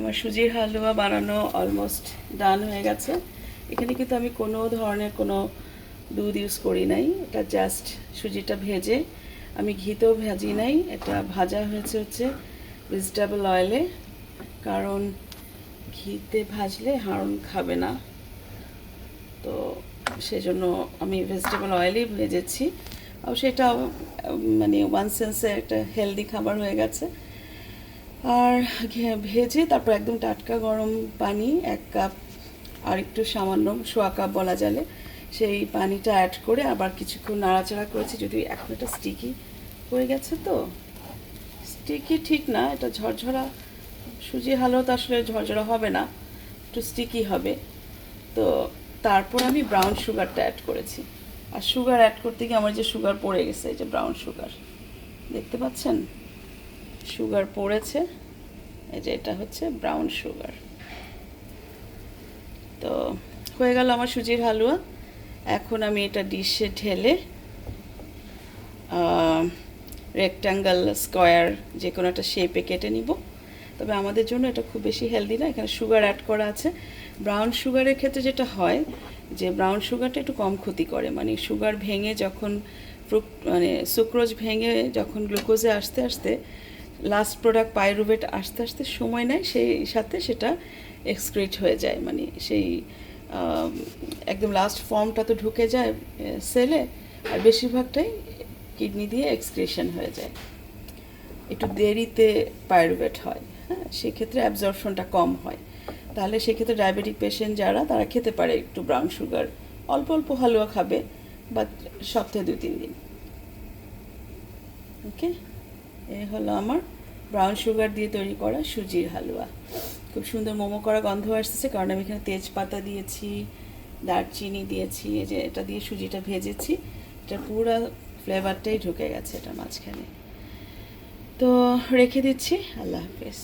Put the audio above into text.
আমার সুজির হালুয়া বানানো অলমোস্ট ডান হয়ে গেছে। এখানে কিন্তু আমি কোনো ধরনের কোনো দুধ ইউজ করি নাই। এটা জাস্ট সুজিটা ভেজে আমি ঘিতেও ভাজি নাই। এটা ভাজা হয়েছে হচ্ছে ভেজিটেবল অয়েলে কারণ ঘিতে ভাজলে হারুন খাবে না। তো সেজন্য আমি ভেজিটেবল অয়েলেই ভেজেছি। আর সেটা মানে ওয়ান সেন্সে একটা হেলদি খাবার হয়ে গেছে। আর ভেজে তারপর একদম টাটকা গরম পানি, এক কাপ আর একটু সামান্য সোয়া কাপ বলা যাবে সেই পানিটা অ্যাড করে আবার কিছুক্ষণ নাড়াচাড়া করেছি, যদি এখন এটা স্টিকি হয়ে গেছে তো। স্টিকি ঠিক না, এটা ঝরঝরা সুজি হালুয়া তো আসলে ঝরঝরা হবে না, একটু স্টিকি হবে। তো তারপর আমি ব্রাউন সুগারটা অ্যাড করেছি। আর সুগার অ্যাড করতে গিয়ে আমার যে সুগার পড়ে গেছে, এই যে ব্রাউন সুগার দেখতে পাচ্ছেন? সুগার পড়েছে, এই যে এটা হচ্ছে ব্রাউন সুগার তো হয়ে গেল আমার সুজির হালুয়া। এখন আমি এটা ডিশে ঢেলে রেক্ট্যাঙ্গেল স্কোয়ার যে কোনো একটা শেপে কেটে নিব। তবে আমাদের জন্য এটা খুব বেশি হেলদি না, এখানে সুগার অ্যাড করা আছে। ব্রাউন সুগারের ক্ষেত্রে যেটা হয়, যে ব্রাউন সুগারটা একটু কম ক্ষতি করে। মানে সুগার ভেঙে যখন মানে সুক্রোজ ভেঙে যখন গ্লুকোজে আসতে আসতে লাস্ট প্রোডাক্ট পাইরুভেট আসতে আসতে সময় নেয়, সেই সাথে সেটা এক্সক্রিট হয়ে যায়। মানে সেই একদম লাস্ট ফর্মটা তো ঢুকে যায় সেলে আর বেশিরভাগটাই কিডনি দিয়ে এক্সক্রিশন হয়ে যায়। একটু দেরিতে পাইরুভেট হয় হ্যাঁ সেক্ষেত্রে অ্যাবজর্পশনটা কম হয়। তাহলে সেক্ষেত্রে ডায়াবেটিক পেশেন্ট যারা, তারা খেতে পারে একটু ব্রাউন সুগার অল্প অল্প হালুয়া খাবে বা সপ্তাহে দুই, তিন দিন। ওকে এই হলো আমার ব্রাউন সুগার দিয়ে তৈরি করা সুজির হালুয়া। খুব সুন্দর মোমো করা গন্ধ আসতেছে, কারণ আমি এখানে তেজপাতা দিয়েছি, দারচিনি দিয়েছি, এই যে এটা দিয়ে সুজিটা ভেজেছি, এটা পুরো ফ্লেভারটাই ঢুকে গেছে এটা মাঝখানে। তো রেখে দিচ্ছি, আল্লাহ হাফেজ।